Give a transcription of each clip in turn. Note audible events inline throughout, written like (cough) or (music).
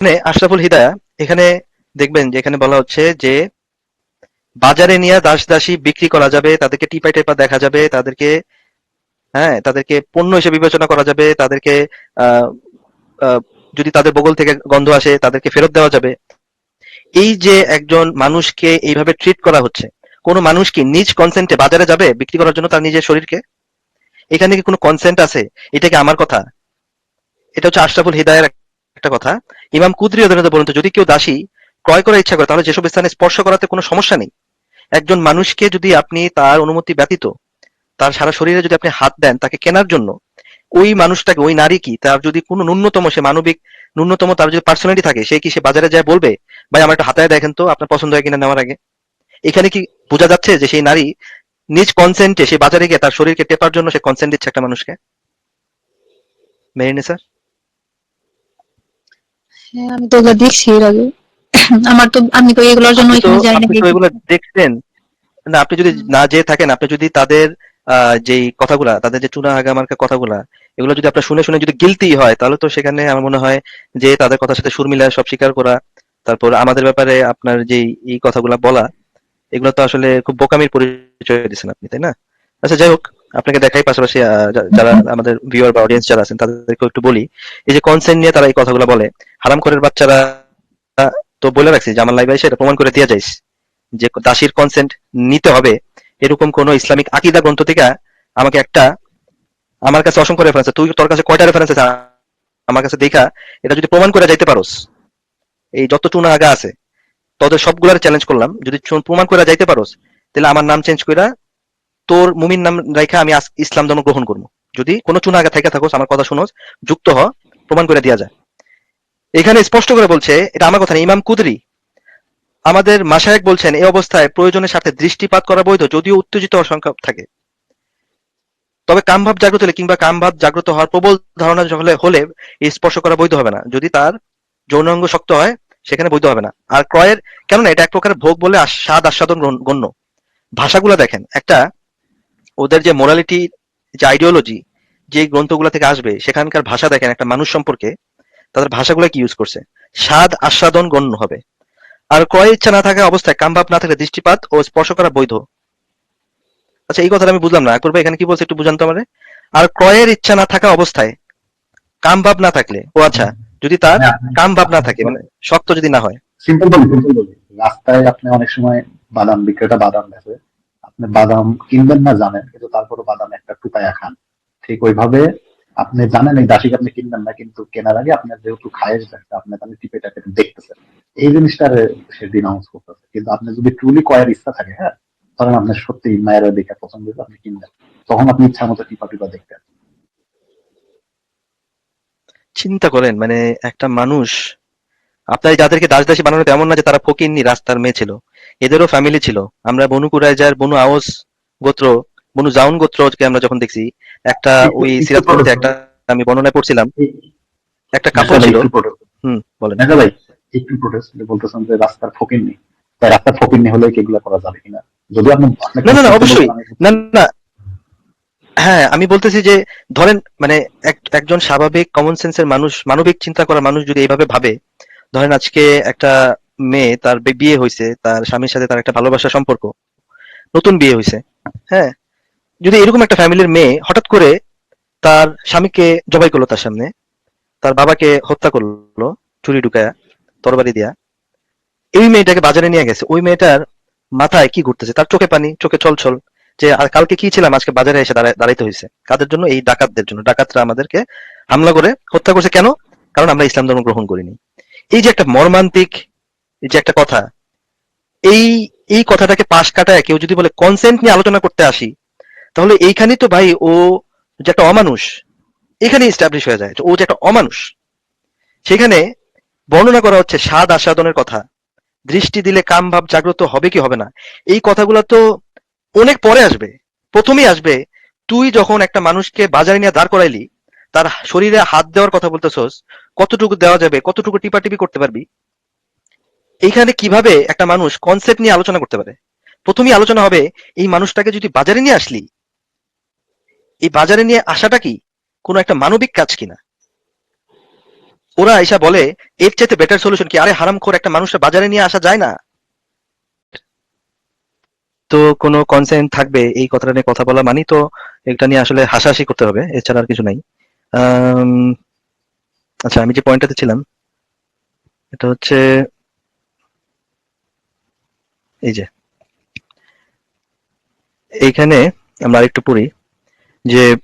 এখানে আশরাফুল হিদায়া, এখানে দেখবেন যে এখানে বলা হচ্ছে যে বাজারে নিয়ে দাস দাসী বিক্রি করা যাবে, তাদেরকে টিপা টেপা দেখা যাবে, তাদেরকে হ্যাঁ তাদেরকে পণ্য হিসেবে বিবেচনা করা যাবে, তাদেরকে যদি তাদের বগল থেকে গন্ধ আসে, তাদেরকে ফেরত দেওয়া যাবে। এই যে একজন মানুষকে এইভাবে ট্রিট করা হচ্ছে, কোন মানুষ কি নিজ কনসেন্টে বাজারে যাবে বিক্রি করার জন্য তার নিজের শরীরকে? এখানে কি কোনো কনসেন্ট আছে? এটা কি আমার কথা? এটা হচ্ছে আশরাফুল হিদায়ের একটা কথা, ইমাম কুদরি অধীনতা বলুন যদি কেউ দাসী ক্রয় করার ইচ্ছা করে, তাহলে যেসব স্থানে স্পর্শ করাতে কোনো সমস্যা নেই। একজন মানুষকে যদি আপনি তার অনুমতি ব্যতীত, তার সারা শরীরে যদি আপনি হাত দেন তাকে কেনার জন্য, ওই মানুষটাকে, ওই নারী কি, তার যদি কোনো ন্যূনতম, সে মানবিক ন্যূনতম, তার যদি পার্সোনালিটি থাকে, সে কি সে বাজারে যায় বলবে, ভাই, আমার একটা হাতায় দেখেন তো, আপনার পছন্দ হয় কিনা নেওয়ার আগে? এখানে কি বোঝা যাচ্ছে যে সেই নারী নিজ কনসেন্টে সে বাজারে গিয়ে তার শরীরকে টেপার জন্য সে কনসেন্ট দিচ্ছে একটা মানুষকে? মেরিনে স্যার হ্যাঁ আমি তো ওগুলো দেখছি এর আগে। আমার তো আমি তো এগুলোর জন্য ওইখানে যাই না আপনি তো এগুলো দেখছেন। না আপনি যদি না যেয়ে থাকেন আপনি যদি তাদের যেই কথাগুলা তাদের যে চুনা কথাগুলা এগুলো যদি আপনার শুনে শুনে যদি গিলতি হয় তাহলে তো সেখানে আমার মনে হয় যে তাদের কথার সাথে সুর সব স্বীকার করা তারপর আমাদের ব্যাপারে আপনার যে এই কথাগুলা বলা এগুলো তো আসলে খুব বোকামির পরিচয় দিচ্ছেন আপনি তাই না? আচ্ছা যাই হোক। আপনাকে দেখাই পাশাপাশি যারা আমাদের ভিউয়ার বা অডিয়েন্স যারা আছেন তাদেরকে একটু বলি, এই যে কনসেন্ট নিয়ে তারা এই কথাগুলো বলে, হারামখোরের বাচ্চারা, তো বলে রাখছি আমার লাইভে এসে প্রমাণ করে দিয়ে যাইস, যে দাসীর কনসেন্ট নিতে হবে, এরকম কোন ইসলামিক আকিদা গ্রন্থ থেকে আমাকে একটা, আমার কাছে অসংখ্য রেফারেন্স তুই তোর কাছে কয়টা রেফারেন্স আছে, আমার কাছে দেখা, এটা যদি প্রমাণ করে যাইতে পারোস, এই যত টুনা আগা আছে, তোদের সবগুলার চ্যালেঞ্জ করলাম, যদি প্রমাণ করে যাইতে পারোস, তাহলে আমার নাম চেঞ্জ কইরা তোর মুমিন নাম রাইখা আমি ইসলাম ধর্ম গ্রহণ করব। যদি কোনো আগা থেকে থাকোস আমার কথা শুনোস, যুক্ত হ, প্রমাণ করে দেওয়া যায়। এখানে স্পষ্ট করে বলছে, এটা আমার কথা না, ইমাম কুদরি। আমাদের মাসায়েক বলছেন, এই অবস্থায় প্রয়োজনের সাথে দৃষ্টিপাত করা বৈধ, যদিও উত্তেজিত হওয়ার সংখ্যা থাকে। তবে কামভাব জাগ্রত হলে কিংবা কামভাব জাগ্রত হওয়ার প্রবল ধারণা হলে হলে স্পর্শ করা বৈধ হবে না। যদি তার যৌনাঙ্গ শক্ত হয়, সেখানে বৈধ হবে না। আর ক্রয়ের কেননা এটা এক প্রকার ভোগ বলে স্বাদ আস্বাদন গণ্য। ভাষাগুলো দেখেন, একটা ওদের যে মোরালিটি যে আইডিওলজি যে গ্রন্থগুলো থেকে আসবে সেখানকার ভাষা দেখেন একটা মানুষ সম্পর্কে তাদের ভাষাগুলো কি ইউজ করছে? স্বাদ আস্বাদন গণ্য হবে। আর ক্রয়ের ইচ্ছা না থাকা অবস্থায় কামভাব না থাকলে দৃষ্টিপাত ও স্পর্শ করা বৈধ। আচ্ছা এই কথাটা আমি বুঝলাম না। আকবর ভাই এখানে কি বলছে একটু বুঝান তো আমারে। আর ক্রয়ের ইচ্ছা না থাকা অবস্থায় কামভাব না থাকলে ও আচ্ছা যদি তার কামভাব না। থাকে মানে শক্ত যদি না হয়। সিম্পল বলি সিম্পল বলি। রাস্তায় আপনি অনেক সময় বাদাম বিক্রেতা বাদাম বেচে বাদাম কিনবেন না জানেন, কিন্তু তারপরে বাদাম একটা টুকায়া খান। ঠিক ওইভাবে আপনি জানেন, এই দাসিক আপনি কিনবেন না, কিন্তু কেনার আগে আপনার যেহেতু খায়ের দেখতে আপনি তাহলে টিপে টাপে দেখতেছেন। এই জিনিসটা সে ডিনাউন্স করতেছে। কিন্তু আপনি যদি ট্রুলি কয়ার ইচ্ছা থাকে হ্যাঁ তখন আপনার সত্যি মায়ের দেখে পছন্দ হলে আপনি কিনবেন। তখন আপনি ইচ্ছা মতো টিপা টিপা দেখবেন চিন্তা করেন মানে একটা মানুষ, আপনার যাদেরকে দাস দাসী বানানো তেমন না যে তারা ফকিরনি রাস্তার মেয়ে ছিল। এদেরও ফ্যামিলি ছিল। আমরা বনু কুরাইজার বনু আওস গোত্র বনু জাউন গোত্রকে আমরা যখন দেখছি একটা ওই সিরাত পড়তে একটা আমি বর্ণনায় পড়ছিলাম একটা কাপড় ছিল। হুম বলেন। দেখা ভাই একটু প্রোটেস্ট বলতেছেন যে রাস্তার ফকির নেই। তাই রাস্তার ফকির নেই হলে কি এগুলো করা যাবে কিনা? যদি আপনি না, না, না, অবশ্যই। না না হ্যাঁ আমি বলতেছি যে ধরেন মানে এক- একজন স্বাভাবিক কমন সেন্সের মানুষ মানবিক চিন্তা করা মানুষ যদি এইভাবে ভাবে ধরেন আজকে একটা মেয়ে তার বিয়ে হয়েছে তার স্বামীর সাথে তার একটা ভালোবাসার সম্পর্ক, নতুন বিয়ে হয়েছে হ্যাঁ? যদি এরকম একটা ফ্যামিলির মেয়ে হঠাৎ করে তার স্বামীকে জবাই করল তার সামনে, তার বাবাকে হত্যা করল, চুরি ঢুকায়া, তরবারি দিয়া, এই মেয়েটাকে বাজারে নিয়ে গেছে। ওই মেয়েটার মাথায় কি ঘুরতেছে? তার চোখে পানি, চোখে ছলছল, যে আর কালকে কি ছিলাম, আজকে বাজারে এসে দাঁড়াইতে হয়েছে কাদের জন্য? এই ডাকাতদের জন্য। ডাকাতরা আমাদেরকে হামলা করে হত্যা করছে। কেন? কারণ আমরা ইসলাম ধর্ম গ্রহণ করিনি। এই যে একটা মর্মান্তিক এই যে একটা কথা, এই এই কথাটাকে পাশ কাটায় কেউ যদি বলে কনসেন্ট নিয়ে আলোচনা করতে আসি, তাহলে এইখানেই তো ভাই ও যে একটা অমানুষ এখানে ইস্টাবলিশ হয়ে যায় ও যে একটা অমানুষ। সেখানে বর্ণনা করা হচ্ছে স্বাদ আস্বাদনের কথা, দৃষ্টি দিলে কাম ভাব জাগ্রত হবে কি হবে না। এই কথাগুলো তো অনেক পরে আসবে, প্রথমেই আসবে, তুই যখন একটা মানুষকে বাজারে নিয়ে দাঁড় করাইলি, তার শরীরে হাত দেওয়ার কথা বলতেছস, কতটুকু দেওয়া যাবে, কতটুকু টিপাটিপি করতে পারবি? এইখানে কীভাবে একটা মানুষ কনসেপ্ট নিয়ে আলোচনা করতে পারে? প্রথমেই আলোচনা হবে, এই মানুষটাকে যদি বাজারে নিয়ে আসলি, এই বাজারে নিয়ে আসাটা কি কোনো একটা মানবিক কাজ কিনা? ওরা এসা বলে, এর চাইতে বেটার সলিউশন কি? আরে হারাম করে একটা মানুষের বাজারে নিয়ে আসা যায় না। তো কোনো কনসেন্ট থাকবে এই কথাটা নিয়ে কথা বলা মানি তো এটা নিয়ে আসলে হাসাহাসি করতে হবে, এছাড়া আর কিছু নাই। আচ্ছা আমি যে পয়েন্টটাতে ছিলাম, এটা হচ্ছে এই যে। এইখানে আমরা আরেকটু পড়ি যে,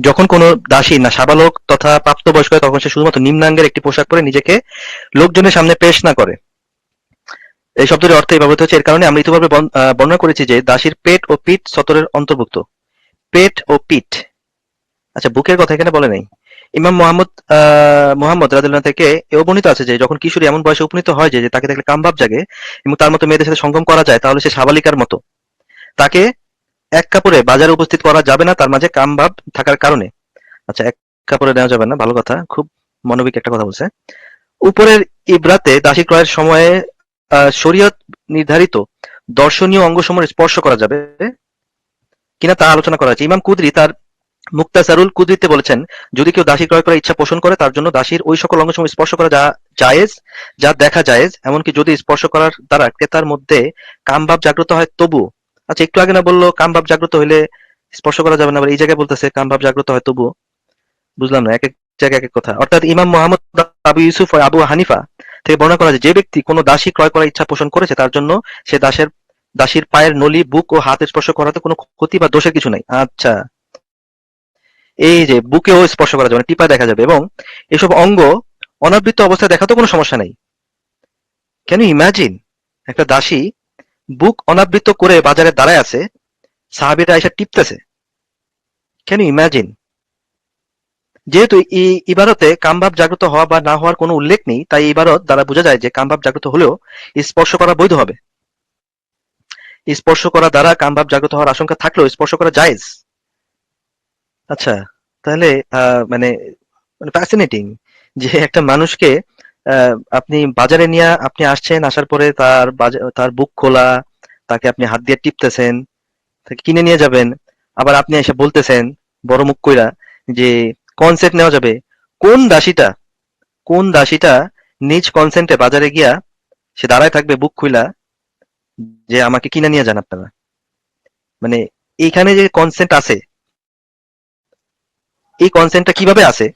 যখন কোনো দাসী না সাবালক তথা প্রাপ্তবয়স্ক তখন সে শুধুমাত্র নিম্নাঙ্গের একটি পোশাক পরে নিজেকে লোকজনের সামনে পেশ না করে। এই শব্দটির অর্থ ব্যবহৃত হচ্ছে, এর কারণে আমরা ইতিপূর্বে বর্ণ- বর্ণনা করেছি যে, দাসীর পেট ও পিঠ সতরের অন্তর্ভুক্ত। পেট ও পিঠ। আচ্ছা বুকের কথা এখানে বলে নাই। ইমাম মোহাম্মদ মোহাম্মদ রাদিল্লাহ থেকে এও বর্ণিত আছে যে যখন কিশোরী এমন বয়সে উপনীত হয় যে তাকে দেখলে কামভাব জাগে এবং তার মতো মেয়েদের সাথে সঙ্গম করা যায়, তাহলে সে সাবালিকার মতো। তাকে এক কাপড়ে বাজারে উপস্থিত করা যাবে না, তার মাঝে কামভাব থাকার কারণে। আচ্ছা এক কাপড়ে নেওয়া যাবে না, ভালো কথা, খুব মনোবিক একটা কথা বলছে। উপরের ইব্রাতে দাসী ক্রয়ের সময়ে শরীয়ত নির্ধারিত দর্শনীয় অঙ্গসমূহ স্পর্শ করা যাবে কিনা তা আলোচনা করা হয়েছে। ইমাম কুদরি তার মুক্তাসারুল কুদরিতে বলেছেন, যদি কেউ দাসী ক্রয় করার ইচ্ছা পোষণ করে, তার জন্য দাসীর ওই সকল অঙ্গসমূহ স্পর্শ করা যা জায়েজ, যা দেখা জায়েজ, এমনকি যদি স্পর্শ করার দ্বারা ক্রেতার মধ্যে কামভাব জাগ্রত হয়, তবু আচ্ছা একটু আগে না বলল, কামভাব জাগ্রত হইলে স্পর্শ করা যাবে না এই জায়গায় বলতেছে, কামভাব জাগ্রত হয়, তবু, বুঝলাম না, এক এক জায়গায় এক এক কথা। অর্থাৎ ইমাম মোহাম্মদ আবু ইউসুফ আবু হানিফা থেকে বর্ণনা করা যে ব্যক্তি কোনো দাসী ক্রয় করার ইচ্ছা পোষণ করেছে, তার জন্য সে দাসের, দাসীর পায়ের নলি, বুক ও হাত স্পর্শ করাতে কোনো ক্ষতি বা দোষের কিছু নাই। আচ্ছা এই যে বুকেও স্পর্শ করা যাবে না, টিপা দেখা যাবে এবং এসব অঙ্গ অনাবৃত অবস্থায় দেখা তো কোনো সমস্যা নেই। কেন ইমাজিন একটা দাসী বুক অনাবৃত করে বাজারে দাঁড়ায় আছে সাহাবিরা এসে টিপতেছে। কেন ইমাজিন যেহেতু এই ইবারতে কামভাব জাগ্রত হওয়া বা না হওয়ার কোনো উল্লেখ নেই তাই ইবারত দ্বারা বোঝা যায় যে কামভাব জাগ্রত হলেও স্পর্শ করা বৈধ হবে। স্পর্শ করা দ্বারা কামভাব জাগ্রত হওয়ার আশঙ্কা থাকলেও স্পর্শ করা জায়েজ। আচ্ছা তাহলে মানে মানে ফ্যাসিনেটিং যে একটা মানুষকে আপনি বাজারে নিয়ে আপনি আসছেন, আসার পরে তার তার বুক খোলা, তাকে আপনি হাত দিয়ে টিপতেছেন, তাকে কিনে নিয়ে যাবেন, আবার আপনি এসে বলতেছেন, বড় মুখ কইরা, যে কনসেপ্ট নেওয়া যাবে। কোন দাসীটা কোন দাসীটা নিজ কনসেন্টে বাজারে গিয়া সে দাঁড়ায় থাকবে, বুক খুইলা, যে আমাকে কিনে নিয়ে যান আপনারা? মানে এইখানে যে কনসেন্ট আছে এই কনসেন্টটা কীভাবে আছে?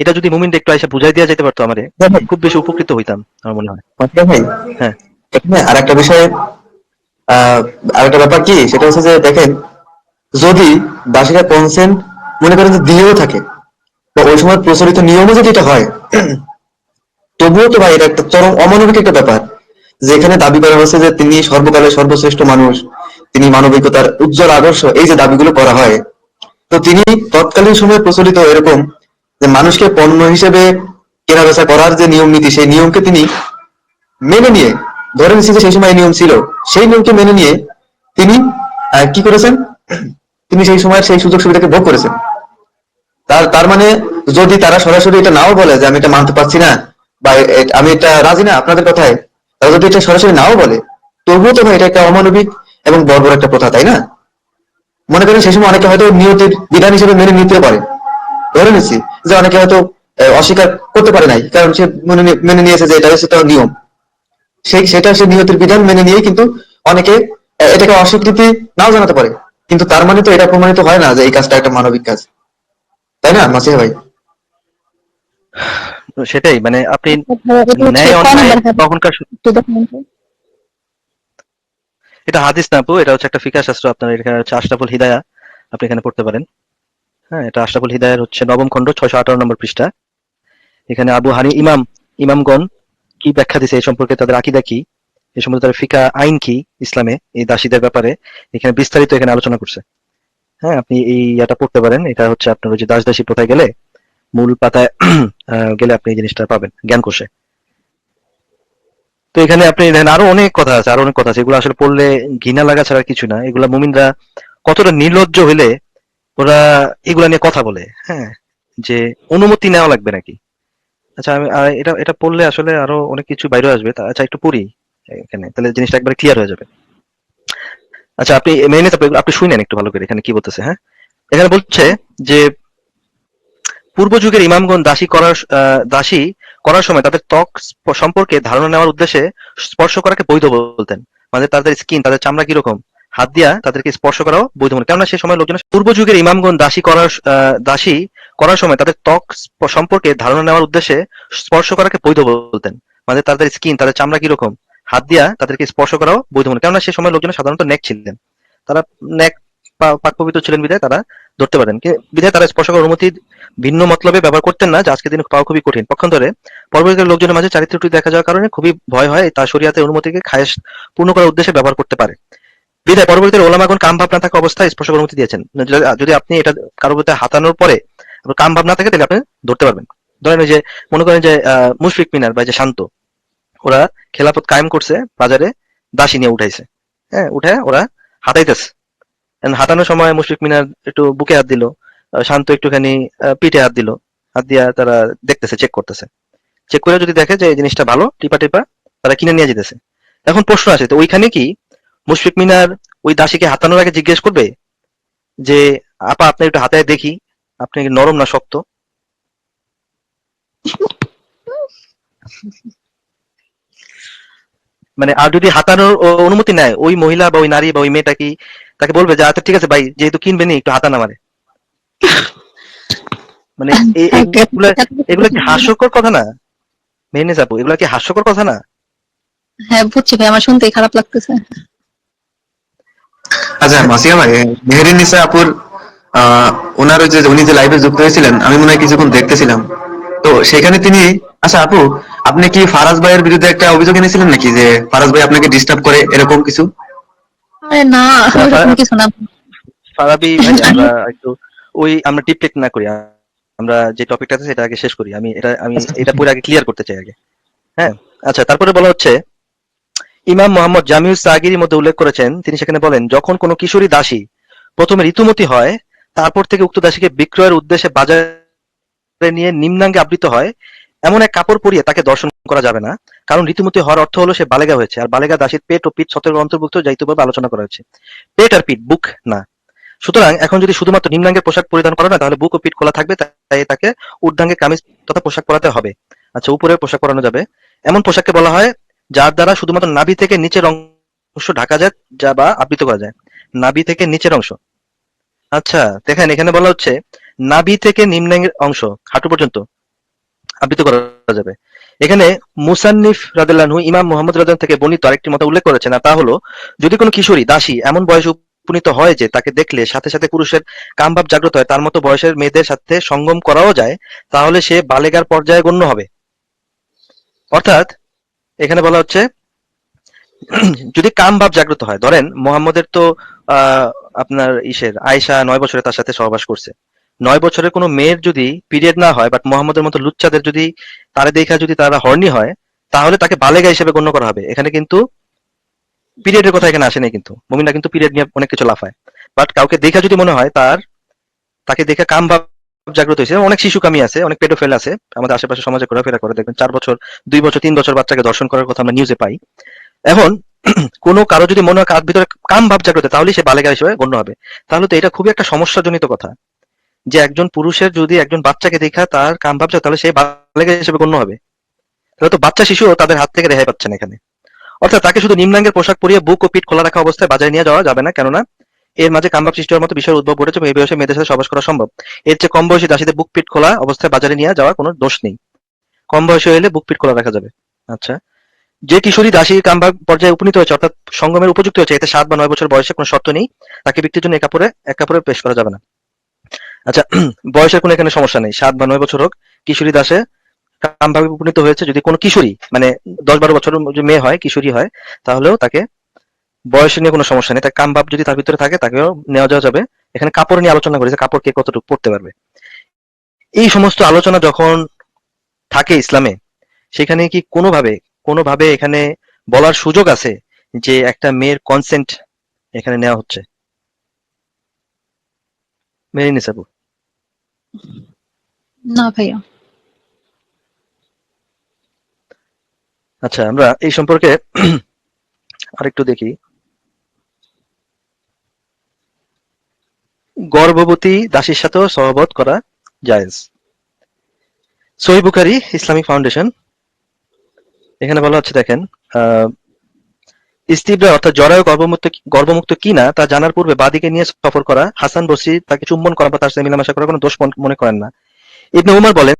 এটা যদি মুমিন একটু এসে বুঝাই দেওয়া যেতে পারতো আমারে। খুব বেশি উপকৃত হইতাম আমার মনে হয়। ভাই হ্যাঁ। এখানে আর একটা বিষয় আহ আরেকটা ব্যাপার কি? সেটা হচ্ছে যে দেখেন যদি দাসীরা কনসেন্ট মনে করেন যে দিয়েও থাকে বা ওই সময় প্রচলিত নিয়মে যদি এটা হয় তবুও তো ভাই এটা একটা চরম অমানবিক একটা ব্যাপার যেখানে দাবি করা হচ্ছে যে তিনি সর্বকালের সর্বশ্রেষ্ঠ মানুষ তিনি মানবিকতার উজ্জ্বল আদর্শ এই যে দাবিগুলো করা হয় তো তিনি তৎকালীন সময়ে প্রচলিত এরকম যে মানুষকে পণ্য হিসেবে কেনা বেচা করার যে নিয়ম নীতি, সেই নিয়মকে তিনি মেনে নিয়ে ধরে নিচ্ছি যে সেই সময় নিয়ম ছিল, সেই নিয়মকে মেনে নিয়ে তিনি কি করেছেন? তিনি সেই সময় সেই সুযোগ সুবিধাকে ভোগ করেছেন। তার তার মানে যদি তারা সরাসরি এটা নাও বলে যে আমি এটা মানতে পারছি না বা আমি এটা রাজি না আপনাদের কথায়, তারা যদি এটা সরাসরি নাও বলে, তবুও তো ভাই এটা একটা অমানবিক এবং বর্বর একটা প্রথা, তাই না? মনে করেন সেই সময় অনেকে হয়তো নিয়তির বিধান হিসেবে মেনে নিতে পারে। ধরে নিচ্ছি যে অনেকে হয়তো অস্বীকার করতে পারে নাই কারণ সে মনে মেনে নিয়েছে যে এটা হচ্ছে তার নিয়ম। সেই সেটা সে নিয়তির বিধান মেনে নিয়ে কিন্তু অনেকে এটাকে অস্বীকৃতি নাও জানাতে পারে। কিন্তু তার মানে তো এটা প্রমাণিত হয় না যে এই কাজটা একটা মানবিক কাজ। তাই না মাসিহা ভাই? সেটাই মানে আপনি ন্যায় অন্যায় তখনকার। এটা হাদিস না আপু, এটা হচ্ছে একটা ফিকা শাস্ত্র, আপনার এখানে হচ্ছে আশরাফুল হিদায়া, আপনি এখানে পড়তে পারেন। হ্যাঁ এটা আশরাফুল হিদায়ার হচ্ছে নবম খণ্ড, ছয়শো আঠারো নম্বর পৃষ্ঠা। এখানে আবু হানি, ইমাম, ইমামগণ কি ব্যাখ্যা দিছে এই সম্পর্কে, তাদের আকিদা কি? এই সম্পর্কে তাদের ফিকা আইন কি ইসলামে, এই দাসীদের ব্যাপারে? এখানে বিস্তারিত এখানে আলোচনা করছে। হ্যাঁ আপনি এই এটা পড়তে পারেন, এটা হচ্ছে আপনার ওই যে দাস দাসী প্রথায় গেলে, মূল পাতায় (clears throat) গেলে আপনি এই জিনিসটা পাবেন, জ্ঞান কোষে। তো এখানে আপনি দেখেন, আরও অনেক কথা আছে, আরও অনেক কথা আছে। এগুলো আসলে পড়লে ঘৃণা লাগা ছাড়া কিছু না। এগুলা মুমিনরা কতটা নির্লজ্জ হইলে ওরা এগুলা নিয়ে কথা বলে হ্যাঁ? যে অনুমতি নেওয়া লাগবে নাকি? আচ্ছা আমি এটা এটা পড়লে আসলে আরও অনেক কিছু বাইরে আসবে। আচ্ছা একটু পড়ি এখানে, তাহলে জিনিসটা একবারে ক্লিয়ার হয়ে যাবে। আচ্ছা আপনি মেনে আপনি শুনেন একটু ভালো করে এখানে কি বলতেছে হ্যাঁ? এখানে বলছে যে পূর্ব যুগের ইমামগণ দাসী করার দাসী করার সময় তাদের ত্বক সম্পর্কে ধারণা নেওয়ার উদ্দেশ্যে স্পর্শ করাকে বৈধ বলতেন। মানে তাদের স্কিন তাদের চামড়া কীরকম? হাত দিয়া তাদেরকে স্পর্শ করাও বৈধ মনে কেননা সেই সময় লোকজন পূর্ব যুগের ইমামগণ দাসী করার দাসী করার সময় তাদের ত্বক সম্পর্কে ধারণা নেওয়ার উদ্দেশ্যে স্পর্শ করাকে বৈধ বলতেন। মানে তাদের স্কিন তাদের চামড়া কীরকম? হাত দিয়া তাদেরকে স্পর্শ করাও বৈধ মনে কেননা সেই সময় লোকজন সাধারণত নেক ছিলেন। তারা নেক পাক পবিত্র ছিলেন বিধায় তারা ধরতে পারেন। বিধায় তারা স্পর্শ করার অনুমতি ভিন্ন মতলবে ব্যবহার করতেন না, যে আজকে দিন পাওয়া খুবই কঠিন। পক্ষান্তরে পরবর্তীকালে লোকজনের মাঝে চারিত্রিক ত্রুটি দেখা যাওয়ার কারণে খুবই ভয় হয়, তা শরিয়াতের অনুমতিকে খায়েশ পূর্ণ করার উদ্দেশ্যে ব্যবহার করতে পারে। বিধায় পরবর্তীতে ওলামাগণ কাম ভাব না থাকা অবস্থায় স্পর্শ অনুমতি দিয়েছেন। যদি- আপনি এটা কারোর প্রতি হাতানোর পরে কাম ভাব না থাকে, তাহলে আপনি ধরতে পারবেন। ধরেন যে, মনে করেন যে মুশফিক মিনার বা যে শান্ত, ওরা খেলাফত কায়েম করছে, বাজারে দাসী নিয়ে উঠাইছে। হ্যাঁ উঠে ওরা হাতাইতেছে হাতানোর সময় মুশফিক মিনার একটু বুকে হাত দিল শান্ত একটুখানি পিঠে হাত দিল, হাত দিয়া তারা দেখতেছে চেক করতেছে। চেক করে যদি দেখে যে এই জিনিসটা ভালো টিপা টিপা তারা কিনে নিয়ে যেতেছে। এখন প্রশ্ন আছে তো ওইখানে কি মুশফিক মিনার ওই দাসীকে হাতানোর আগে জিজ্ঞেস করবে যে আপা আপনি একটু হাতায় দেখি আপনি কি নরম না শক্ত? মানে আর যদি হাতানোর অনুমতি নেয় ওই মহিলা বা ওই নারী বা ওই মেয়েটা কি তাকে বলবে যে আচ্ছা ঠিক আছে ভাই যেহেতু কিনবে নি একটু হাতান আমারে। মানে এগুলা এগুলা কি হাস্যকর কথা না? মেহনেজ আপু এগুলা কি হাস্যকর কথা না? হ্যাঁ বুঝছি ভাই আমার শুনতেই খারাপ লাগতেছে। আচ্ছা মাসিয়া ভাই মেহেরিন নিসা আপুর ওনার যে উনি যে লাইভে যুক্ত হয়েছিলেন আমি মনে হয় কিছুক্ষণ দেখতেছিলাম। তো সেখানে তিনি আচ্ছা আপু আপনি কি ফারাজ ভাইয়ের বিরুদ্ধে একটা অভিযোগ এনেছিলেন নাকি যে ফারাজ ভাই আপনাকে ডিস্টার্ব করে এরকম কিছু? আরে না ওরকম কিছু না। ফারাবি ভাই আমরা (laughs) একটু ওই আমরা ডিপ টেক না করি আমরা যে টপিকটা আছে সেটা আগে শেষ করি। আমি এটা আমি এটা পুরো আগে ক্লিয়ার করতে চাই আগে। হ্যাঁ? আচ্ছা তারপরে বলা হচ্ছে ইমাম মোহাম্মদ জামিউল সাগির মধ্যে উল্লেখ করেছেন তিনি সেখানে বলেন যখন কোনো কিশোরী দাসী প্রথমে ঋতুমতি হয় তারপর থেকে উক্ত দাসীকে বিক্রয়ের উদ্দেশ্যে বাজারে নিয়ে নিম্নাঙ্গে আবৃত হয় এমন এক কাপড় পরিয়ে তাকে দর্শন করা যাবে না। কারণ ঋতুমতি হওয়ার অর্থ হলো সে বালেগা হয়েছে। আর বালেগা দাসীর পেট ও পিঠ সতর্ক অন্তর্ভুক্ত যাইতভাবে আলোচনা করা হয়েছে। পেট আর পিঠ বুক না। সুতরাং এখন যদি শুধুমাত্র নিম্নাঙ্গের পোশাক পরিধান করে না, তাহলে বুক ও পিঠ খোলা থাকবে, তাই তাকে ঊর্ধ্বাঙ্গে কামিজ তথা পোশাক পরাতে হবে। আচ্ছা উপরের পোশাক পরানো যাবে। এমন পোশাককে বলা হয় যার দ্বারা শুধুমাত্র নাভি থেকে নিচের অংশ ঢাকা যায়, যা বা আবৃত করা যায়। নাভি থেকে নিচের অংশ। আচ্ছা দেখেন, এখানে বলা হচ্ছে নাভি থেকে নিম্নাঙ্গের অংশ হাঁটু পর্যন্ত আবৃত করা যাবে। এখানে মুসান্নিফ রাদিল্লাহু ইমাম মোহাম্মদ রাদিয়াল্লাহু থেকে বর্ণিত আরেকটি মত উল্লেখ করেছেন, আর তা হলো, যদি কোনো কিশোরী, দাসী, এমন বয়সে উপনীত হয় যে তাকে দেখলে সাথে সাথে পুরুষের কামভাব জাগ্রত হয়, তার মতো বয়সের মেয়েদের সাথে সঙ্গম করাও যায়, তাহলে সে বালেগার পর্যায়ে গণ্য হবে। অর্থাৎ এখানে বলা হচ্ছে, যদি কামভাব জাগ্রত হয়, ধরেন মোহাম্মদের তো আপনার ইসের আয়েশা নয় বছরে তার সাথে সহবাস করছে। নয় বছরের কোনো মেয়ের যদি পিরিয়ড না হয় বাট মোহাম্মদের মতো লুচ্চাদের যদি তারা দেখা যদি তারা হর্নি হয়, তাহলে তাকে বালেগা হিসেবে গণ্য করা হবে। এখানে কিন্তু পিরিয়ডের কথা এখানে আসে নাই কিন্তু। মমিনা কিন্তু পিরিয়ড নিয়ে অনেক কিছু লাফায়। বাট কাউকে দেখা যদি মনে হয় তার, তাকে দেখে কাম ভাব জাগ্রত হয়েছে। অনেক শিশু কামি আছে, অনেক পেডোফেল আছে। আমাদের আশেপাশে সমাজে ঘোরাফেরা করে। দেখবেন চার বছর, দুই বছর, তিন বছর বাচ্চাকে দর্শন করার কথা আমরা নিউজে পাই। এখন (clears throat) কোনো কারও যদি মনে হয় কার ভিতরে কাম ভাব জাগ্রত তাহলে সে বালেগা হিসেবে গণ্য হবে। তাহলে তো এটা খুবই একটা সমস্যাজনিত কথা। যে একজন পুরুষের যদি একজন বাচ্চাকে দেখা তার কাম ভাব তাহলে সে বালেগা হিসেবে গণ্য হবে। তাহলে তো বাচ্চা শিশুও তাদের হাত থেকে রেহাই পাচ্ছেন এখানে। অর্থাৎ তাকে শুধু নিম্নাঙ্গের পোশাক পরিয়ে বুক ও পিঠ খোলা রাখা অবস্থায় বাজারে নিয়ে যাওয়া যাবে না, কেননা এর মাঝে কামভাব সৃষ্টি হওয়ার মতো বিষয়ের উদ্ভব ঘটেছে এই বয়সে মেয়েদের সাথে সবাস করা সম্ভব। এর চেয়ে কম বয়সী দাসীদের বুক পিঠ খোলা অবস্থায় বাজারে নিয়ে যাওয়ার কোনো দোষ নেই। কম বয়সে হলে বুক পিঠ খোলা রাখা যাবে। আচ্ছা। যে কিশোরী দাসী কামভাব পর্যায়ে উপনীত হয়েছে, অর্থাৎ সঙ্গমের উপযুক্ত হয়েছে, এতে সাত বা নয় বছর বয়সে কোনো শর্ত নেই, তাকে বিক্রির জন্য এক কাপড়ে এক কাপড়ে পেশ করা যাবে না। আচ্ছা বয়সের কোনো এখানে সমস্যা নেই, সাত বা নয় বছর হোক, কিশোরী দাসে কামভাবে উপনীত হয়েছে যদি কোনো কিশোরী মানে দশ বারো বছর মেয়ে হয়, কিশোরী হয়, তাহলেও তাকে বয়স নিয়ে কোনো সমস্যা নেই। তার কামভাব যদি তার ভিতরে থাকে, তাকেও নেওয়া যাওয়া যাবে। এখানে কাপড় নিয়ে আলোচনা করেছে, কাপড় কে কতটুকু পড়তে পারবে। এই সমস্ত আলোচনা যখন থাকে ইসলামে, সেখানে কি কোনোভাবে কোনোভাবে এখানে বলার সুযোগ আছে যে একটা মেয়ের কনসেন্ট এখানে নেওয়া হচ্ছে? নিসাবু না ভাইয়া। আচ্ছা আমরা এই সম্পর্কে আরেকটু দেখি। গর্ভবতী দাসীর সাথেও সহবত করা জায়েজ। সহি বুখারি ইসলামিক ফাউন্ডেশন। এখানে বলা হচ্ছে, দেখেন ইস্তিবরা অর্থাৎ জরায়ু গর্ভমুক্ত গর্ভমুক্ত কিনা তা জানার পূর্বে বাদীকে নিয়ে সফর করা, হাসান বসরি তাকে চুম্বন করা বা তার সাথে মিলামেশা করা কোনো দোষ মনে করেন না। ইবনে উমর বলেন,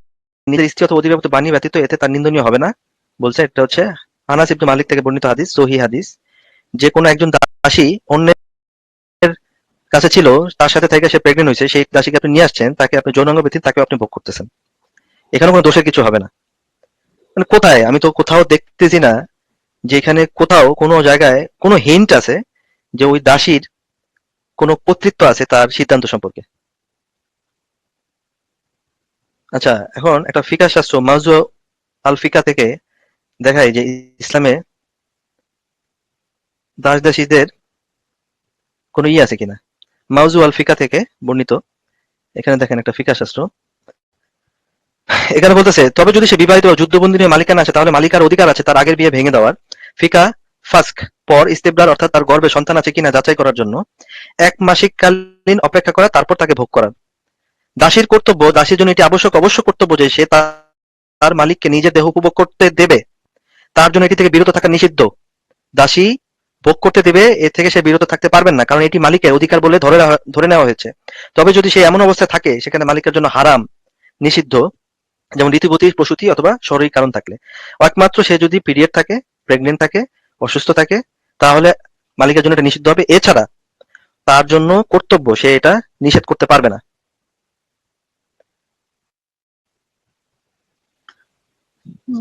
নিজের স্ত্রী অথবা অধিবাপ্ত বাণী ব্যতীত এতে তার নিন্দনীয় হবে না। বলছে একটা হচ্ছে, আনাস ইবনে মালিক থেকে বর্ণিত হাদিস সহি হাদিস। যে কোনো একজন দাসী অন্যের কাছে ছিল, তার সাথে থেকে সে প্রেগনেন্ট হয়েছে, সেই দাসীকে আপনি নিয়ে আসছেন, তাকে আপনি যৌনাঙ্গ ব্যতীত তাকে আপনি ভোগ করতেছেন। এখানে কোনো দোষের কিছু হবে না। মানে কোথায়? আমি তো কোথাও দেখতেছি না যে এখানে কোথাও কোনো জায়গায় কোনো হিন্ট আছে যে ওই দাসীর কোনো কর্তৃত্ব আছে তার সিদ্ধান্ত সম্পর্কে। আচ্ছা এখন একটা ফিকা শাস্ত্র মাউজু আল ফিকা থেকে দেখায় যে ইসলামে দাস দাসীদের কোনো ই আছে কিনা? মাউজু আল ফিকা থেকে বর্ণিত, এখানে দেখেন একটা ফিকা শাস্ত্র। এখানে বলতেছে, তবে যদি সে বিবাহিত যুদ্ধবন্দী নিয়ে মালিকানা আছে তাহলে মালিকার অধিকার আছে তার আগের বিয়ে ভেঙে দেওয়ার। ফিকা, ফাস্ক, পর, ইস্তেবলার অর্থাৎ তার গর্ভে সন্তান আছে কিনা যাচাই করার জন্য এক মাসিক কালীন অপেক্ষা করা, তারপর তাকে ভোগ করার দাসীর কর্তব্য, দাসীর জন্য এটি আবশ্যক অবশ্য কর্তব্য যে সে তার মালিককে নিজের দেহ উপভোগ করতে দেবে। তার জন্য এটি থেকে বিরত থাকা নিষিদ্ধ। দাসী ভোগ করতে দেবে এ থেকে সে বিরত থাকতে পারবেন না, কারণ এটি মালিকের অধিকার বলে ধরে ধরে নেওয়া হয়েছে। তবে যদি সে এমন অবস্থায় থাকে, সেখানে মালিকের জন্য হারাম, নিষিদ্ধ, যেমন ঋতুবতী প্রসূতি অথবা শরীর কারণ থাকলে। একমাত্র সে যদি পিরিয়ড থাকে প্রেগনেন্ট থাকে, অসুস্থ থাকে, তাহলে মালিকের জন্য এটা নিষিদ্ধ হবে। এছাড়া তার জন্য কর্তব্য, সে এটা নিষেধ করতে পারবে না।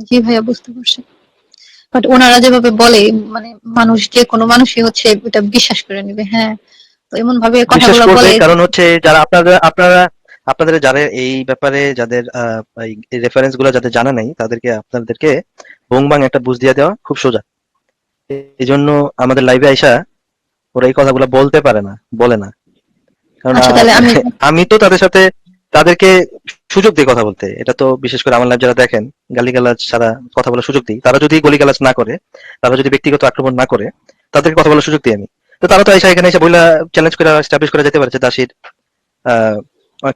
জি ভাইয়া, বুঝতে পারছি। বাট ওনারা যেভাবে বলে মানে মানুষ যে কোনো মানুষই হচ্ছে এটা বিশ্বাস করে নেবে হ্যাঁ। তো এমন ভাবে কথাগুলো বলে কারণ হচ্ছে যারা আপনারা আপনারা আপনাদের যারা এই ব্যাপারে যাদের রেফারেন্সগুলো যাদের জানা নেই তাদেরকে আপনাদেরকে বংবাং একটা বুঝ দিয়ে দেওয়া খুব সোজা। এই জন্য আমাদের লাইভে আইসা ওরা এই কথাগুলো বলতে পারে না বলে না। কারণ আচ্ছা, (laughs) আমি তো তাদের সাথে তাদেরকে সুযোগ দিই কথা বলতে। এটা তো বিশেষ করে আমার লাইভ যারা দেখেন গালিগালাজ ছাড়া কথা বলার সুযোগ দিই। তারা যদি গলিগালাজ না করে তারা যদি ব্যক্তিগত আক্রমণ না করে তাদেরকে কথা বলার সুযোগ দিই আমি। তো তারা তো এসে এখানে এসে বইলা চ্যালেঞ্জ করে এস্টাবলিশ করে যেতে পারে যে দাসীর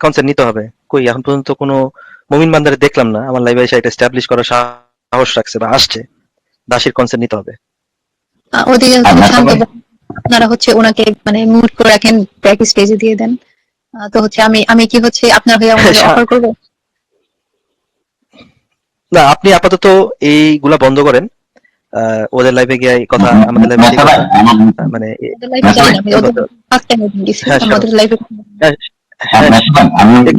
কনসেন্ট নিতে হবে। কই এখন পর্যন্ত কোনো মুমিন বান্দারে দেখলাম না। আমার লাইভে এসে এটা এস্টাবলিশ করার সাহস রাখছে বা আসছে। দাসীর কনসেন্ট নিতে হবে। আহ, ওদিকে আপনারা হচ্ছে ওনাকে মানে মুড করে রাখেন ব্যাক স্টেজে দিয়ে দেন। আহ, তো হচ্ছে আমি আমি কি হচ্ছে আপনার হয়ে আমাকে হ্যাঁ, অফার করব? না আপনি আপাতত এইগুলা বন্ধ করেন। আহ, ওদের লাইভে গিয়ে এই কথা আমাদের লাইভে মানে হ্যাঁ, আমাদের লাইফে হ্যাঁ, হ্যাঁ,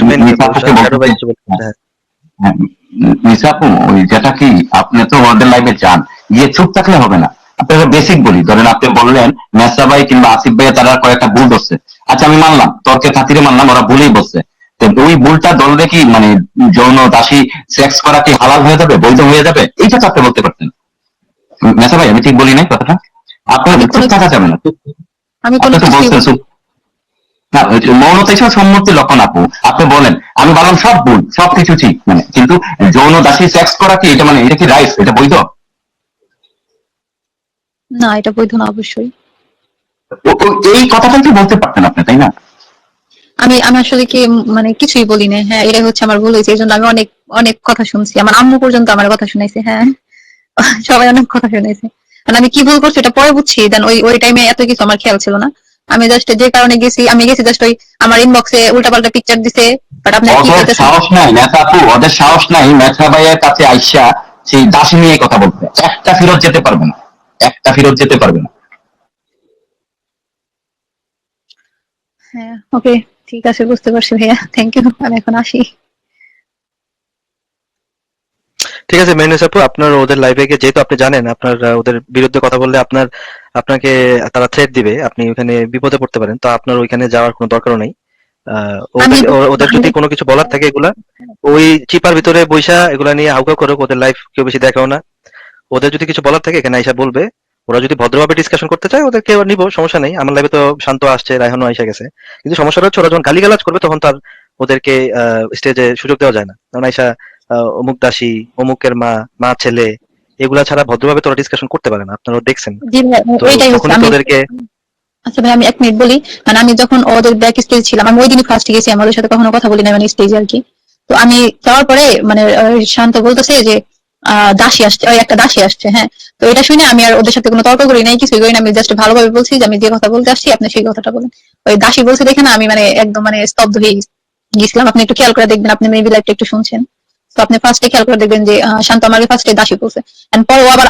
মেন হ্যাঁ হ্যাঁ, মিসা আপু, ওই যেটা কি আপনি তো ওদের লাইভে যান। গিয়ে চুপ থাকলে হবে না। আপনাকে বেসিক বলি। ধরেন আপনি বললেন মেসা ভাই কিংবা আসিফ ভাই তারা কয়েকটা ভুল ধরছে। আচ্ছা আমি মানলাম তর্কে খাতিরে মানলাম ওরা ভুলেই বলছে। তো ওই ভুলটা ধরলে কি মানে যৌন দাসী সেক্স করা কি হালাল হয়ে যাবে বৈধ হয়ে যাবে? এইটা তো আপনি বলতে পারতেন। মেসা ভাই আমি ঠিক বলি নাই কথাটা? আপনার চুপ থাকা যাবে না। আমি কোনো আপনি তো কিছুই বলছেন না ওই মৌনতা হিসেবে সম্মতি লক্ষণ আপু। আপনি বলেন আমি বললাম সব ভুল সব কিছু ঠিক। মানে কিন্তু যৌন দাসী সেক্স করা কি এটা মানে এটা কি রাইট এটা বৈধ? না এটা বৈধ না অবশ্যই। এই কথাটা কি বলতে পারতেন আপনি তাই না? আমি আমি আসলে কি মানে কিছুই বলি না হ্যাঁ এটাই হচ্ছে আমার ভুল হয়েছে এই জন্য আমি অনেক অনেক কথা শুনছি। আমার আম্মু পর্যন্ত আমার কথা শুনাইছে হ্যাঁ। (laughs) সবাই অনেক কথা শুনাইছে। আর আমি কি ভুল করছি এটা পরে বুঝছি দেন ওই ওই টাইমে এত কিছু আমার খেয়াল ছিল না। আমি জাস্ট যে কারণে গেছি আমি গেছি জাস্ট ওই আমার ইনবক্সে উল্টাপাল্টা পিকচার দিছে বাট আপনি কি বলতেছেন? সাহস নাই মেথা আপু ওদের সাহস নাই মেথা ভাইয়ের কাছে আইসা সেই দাসী নিয়ে কথা বলতে। একটা ফেরত যেতে পারবে না। একটা ফেরত যেতে পারবে না। হ্যাঁ ওকে ঠিক আছে বুঝতে পারছি ভাইয়া। থ্যাংক ইউ আমি এখন আসি। ঠিক আছে মেনুস আপু আপনার ওদের লাইভে গিয়ে যেহেতু আপনি জানেন আপনার ওদের বিরুদ্ধে কথা বললে আপনার আপনাকে তারা থ্রেট দিবে আপনি ওখানে বিপদে পড়তে পারেন। তো আপনার ওইখানে যাওয়ার কোনো দরকারও নেই। আহ, ওদের ওদের যদি কোনো কিছু বলার থাকে এগুলা ওই চিপার ভিতরে বৈশা এগুলা নিয়ে হাউকা করুক ওদের লাইফ কেউ বেশি দেখাও না। ওদের যদি কিছু বলার থাকে এখানে আইসা বলবে। ওরা যদি ভদ্রভাবে ডিসকাশন করতে চায় ওদেরকে নিব সমস্যা নেই। আমার লাইভে তো শান্ত আসছে রায়হানও আইসা গেছে। কিন্তু সমস্যাটা হচ্ছে ওরা যখন গালিগালাজ করবে তখন তার ওদেরকে স্টেজে সুযোগ দেওয়া যায় না। কারণ আইসা অমুক দাসী অমুকের মা মা ছেলে এগুলা ছাড়া ভদ্রভাবে তোরা ডিসকাশন করতে পারে না। আপনারা দেখছেন। তখন ওদেরকে আচ্ছা ভাই আমি এক মিনিট বলি। মানে আমি যখন ওদের ব্যাক স্টেজ ছিলাম আমি ওই দিনই ফার্স্ট গেছি আমাদের সাথে কখনো কথা বলি না মানে স্টেজে আর কি। তো আমি যাওয়ার পরে মানে শান্ত বলতেছে যে দাসী আসছে, ওই একটা দাসী আসছে হ্যাঁ। তো এটা শুনে আমি আর ওদের সাথে কোনো তর্ক করি নাই কিছু করি না। আমি জাস্ট ভালোভাবে বলছি যে আমি যে কথা বলতে আসছি, আপনি সেই কথাটা বলেন। ওই দাসী বলছে দেখে না, আমি মানে একদম মানে স্তব্ধ হয়ে গেছিলাম আপনি একটু খেয়াল করে দেখবেন, আপনি মেবি লাইফটা একটু শুনছেন। তো আপনি ফার্স্টে খেয়াল করে দেখবেন যে শান্ত আমাকে ফার্স্টে দাসী বলছে। এন্ড পরে ও আবার